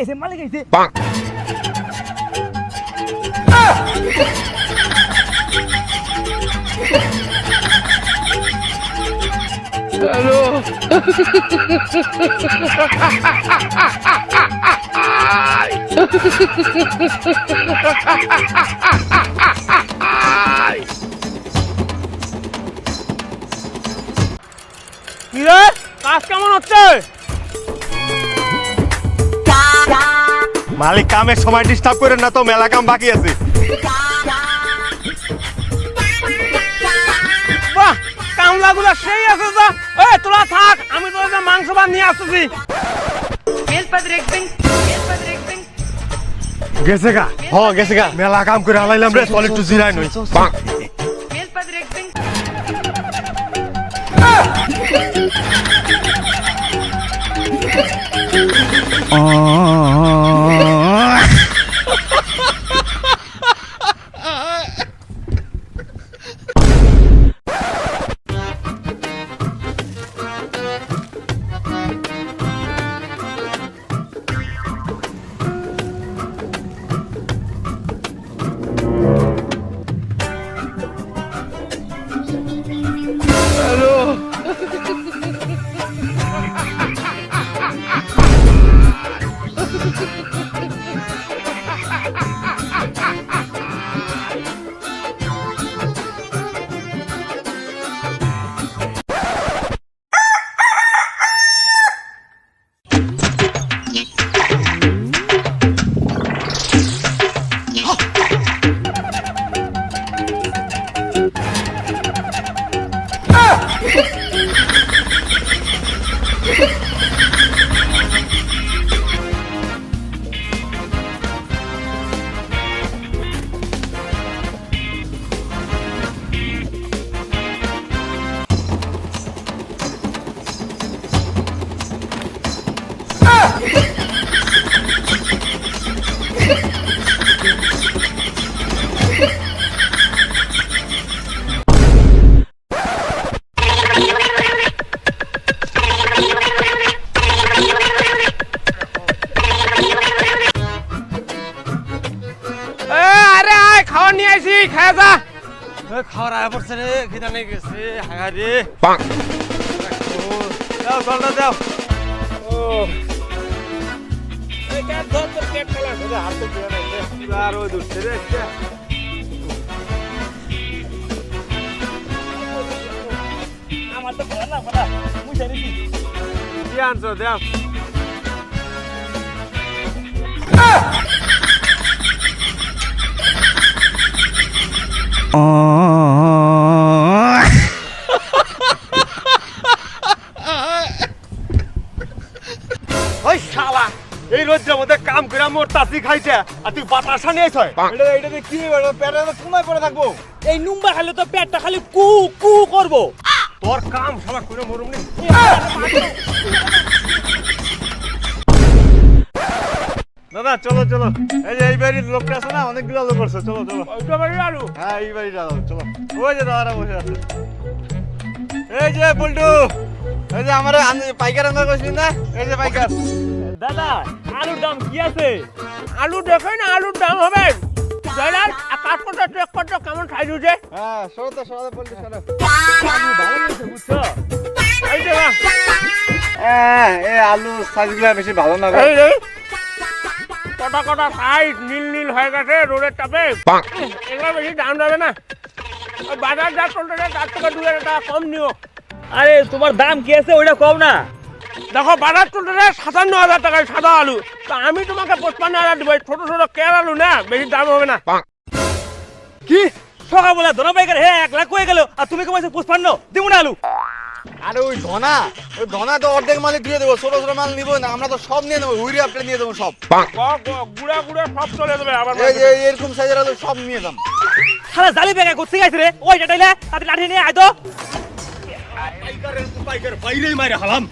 আইছে মালিক আইছে রে কাজ কেমন হচ্ছে? মালিক কামের সময় ডিস্টার্ব করেন না তো মেলা কাম বাকি আছে। বাহ কামলাগুলো সেই আছে তো এই তোরা থাক আমি তোদের মাংস ভাত নিয়ে আসতেছি. গেছে গা। হ গেছে গা। মেলা কাম করে হালাইলাম রে চল একটু জিরাই নই। Mês আইছি খায় যা। খাওয়ার আয়া পড়ছে রে খিদা নেই গেছে হায় রে। দাও জলটা দাও। ও। আর ওই দুধ রে। আমার তো ভালো না মুই জানি কি। আনছো দাও। ওই শালা এই রোদ্রের মধ্যে কাম করে মোর তাসি খাইছে আর তুই বাতাসা নিয়ে ছয় এটা এটাতে কি হবে? পেটে তো কোনায় পড়ে থাকব? এই নুম্বা খালি তো পেটটা খালি কু কু করব। তোর কাম সবাই করে মরুম নি। দাদা চলো চলো। এই যে এই বাড়ির লোকটা আছে না অনেকগুলো লোক করছে চলো চলো। ওইটা আলু হ্যাঁ এই বাড়ি যাও চলো। ওই যে দাদারা বসে আছে। এই যে পল্টু এই যে আমার পাইকার আনতে কইছিস না? এই যে পাইকার। দাদা আলুর দাম কি আছে? আলু দেখে না আলুর দাম হবে। জয়লাল কাঠপটা চেক করতো কেমন খাই দিচ্ছে হ্যাঁ সরো তো সরো সরো। আলু ভালো হয়েছে বুঝছ? এই যে না হ্যাঁ আলু সাইজগুলো বেশি ভালো না এই কটা কটা সাইজ নীল নীল হয়ে গেছে রোডের চাপে। এগুলো বেশি দাম যাবে না। বাজার যা চলতেছে তার থেকে দু হাজার টাকা কম নিও। আরে তোমার দাম কি আছে ওইটা কম না। দেখো বাজার চলতেছে সাতান্ন হাজার টাকায় সাদা আলু। তা আমি তোমাকে পঁচপান্ন হাজার দেবো ছোট ছোট কের আলু না বেশি দাম হবে না। কি? সকালবেলা ধরা পাইকার হে এক লাখ হয়ে গেল আর তুমি কমাইছো পুষ্পান্ন দিব না আলু। আরে ওই ধনা ওই ধনা তো অর্ধেক মালে দিয়ে দেবো ছোট ছোট মাল নিবো না আমরা তো সব নিয়ে নেব হুইরি আপনি নিয়ে দেবো সব। গ- গ- গুড়া গুড়া সব চলে যাবে আবার এরকম সাইজের আলু সব নিয়ে যাম। সারা জালি বেগা করতে গাইছে রে। ওই টাইলে তাতে লাঠি নিয়ে আয় তো। বাইরেই মাইরে হালাম।